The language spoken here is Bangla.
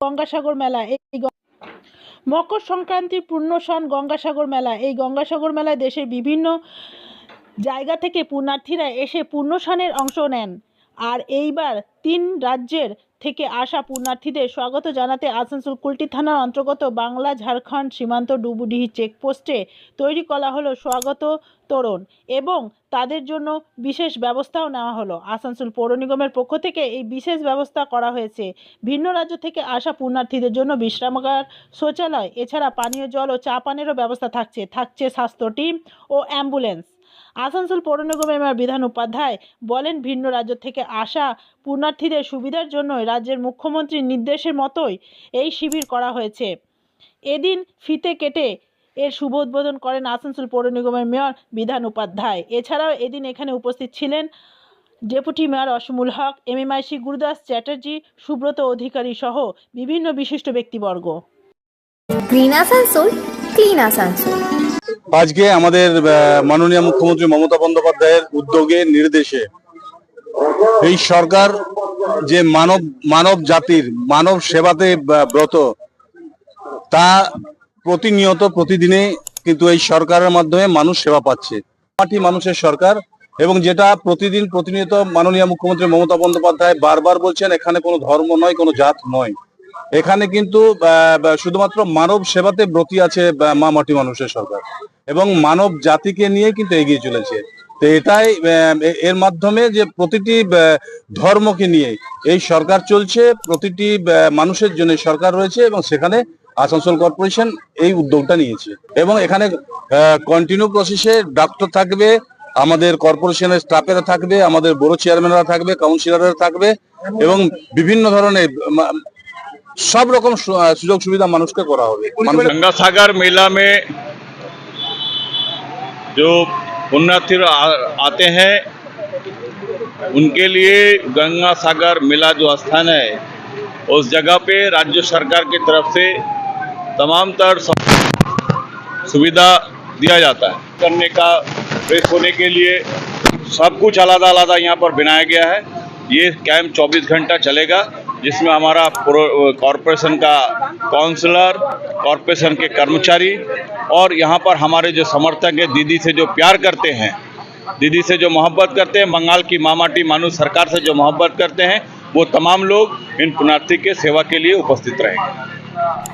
গঙ্গাসাগর মেলা, এই মকর সংক্রান্তির পূর্ণসন গঙ্গাসাগর মেলা, এই গঙ্গাসাগর মেলায় দেশের বিভিন্ন জায়গা থেকে পুণ্যার্থীরা এসে পুণ্যসনের অংশ নেন। আর এইবার তিন রাজ্যের থেকে আসা পুণ্যার্থীদের স্বাগত জানাতে আসানসোল কুলটি থানার অন্তর্গত বাংলা ঝাড়খণ্ড সীমান্ত ডুবুডিহি চেকপোস্টে তৈরি করা হলো স্বাগত তোরণ এবং তাদের জন্য বিশেষ ব্যবস্থাও নেওয়া হলো। আসানসোল পৌর নিগমের পক্ষ থেকে এই বিশেষ ব্যবস্থা করা হয়েছে। ভিন্ন রাজ্য থেকে আসা পুণ্যার্থীদের জন্য বিশ্রামাগার, শৌচালয়, এছাড়া পানীয় জল ও চা পানেরও ব্যবস্থা থাকছে। থাকছে স্বাস্থ্য টিম ও অ্যাম্বুলেন্স। আসানসোল পৌর নিগমের মেয়র বিধান উপাধ্যায় বলেন, ভিন্ন রাজ্য থেকে আসা পুণ্যার্থীদের সুবিধার জন্য রাজ্যের মুখ্যমন্ত্রীর নির্দেশের মতোই এই শিবির করা হয়েছে। এদিন ফিতে কেটে এর শুভ উদ্বোধন করেন আসানসোল পৌর নিগমের মেয়র বিধান উপাধ্যায়। এছাড়াও এদিন এখানে উপস্থিত ছিলেন deputy mayor Asmul Haq, MMIC Gurudas Chatterjee, Subrata Adhikari সহ বিভিন্ন বিশিষ্ট ব্যক্তিবর্গ। Green Asansol, clean Asansol. আজকে আমাদের মাননীয় মুখ্যমন্ত্রী মমতা বন্দ্যোপাধ্যায়ের উদ্যোগে, নির্দেশে এই সরকার যে মানব মানব জাতির, মানব সেবাতে ব্রত, তা প্রতিনিয়ত প্রতিদিনে কিন্তু এই সরকারের মাধ্যমে মানুষ সেবা পাচ্ছে। মাটি মানুষের সরকার এবং যেটা প্রতিদিন প্রতিনিয়ত মাননীয় মুখ্যমন্ত্রী মমতা বন্দ্যোপাধ্যায় বারবার বলছেন, এখানে কোনো ধর্ম নয়, কোনো জাত নয়। এখানে কিন্তু শুধুমাত্র মানব সেবাতে ব্রতী আছে মা মাটি মানুষের সরকার। এবং মানব জাতিকে নিয়ে কিন্তু এগিয়ে চলেছে। তো এটাই এর মাধ্যমে যে প্রতিটি ধর্মকে নিয়ে এই সরকার চলছে, প্রতিটি মানুষের জন্য সরকার রয়েছে এবং সেখানে আসানসোল কর্পোরেশন এই উদ্যোগটা নিয়েছে। এবং এখানে কন্টিনিউ প্রসেসে ডাক্তার থাকবে, আমাদের কর্পোরেশনের স্টাফেরা থাকবে, আমাদের বড় চেয়ারম্যানরা থাকবে কাউন্সিলররা থাকবে, এবং বিভিন্ন ধরনের সব রকম সু- আহ, সুযোগ সুবিধা মানুষকে করা হবে মানুষের गंगा सागर मेला में जो पुण्यार्थी आ- आते हैं उनके लिए गंगा सागर मेला जो स्थान है उस जगह पे राज्य सरकार की तरफ से तमाम तर सु- सुविधा दिया जाता है करने का फ्रेश होने के लिए सब कुछ अलग अलग यहाँ पर बनाया गया है ये कैंप 24 घंटा चलेगा जिसमें हमारा कॉरपोरेशन का काउंसलर, कॉरपोरेशन के कर्मचारी और यहाँ पर हमारे जो समर्थक हैं, दीदी से जो प्यार करते हैं, दीदी से जो मोहब्बत करते हैं, बंगाल की मामाटी मानू सरकार से जो मोहब्बत करते हैं, वो तमाम लोग इन पुणार्थी के सेवा के लिए उपस्थित रहेंगे।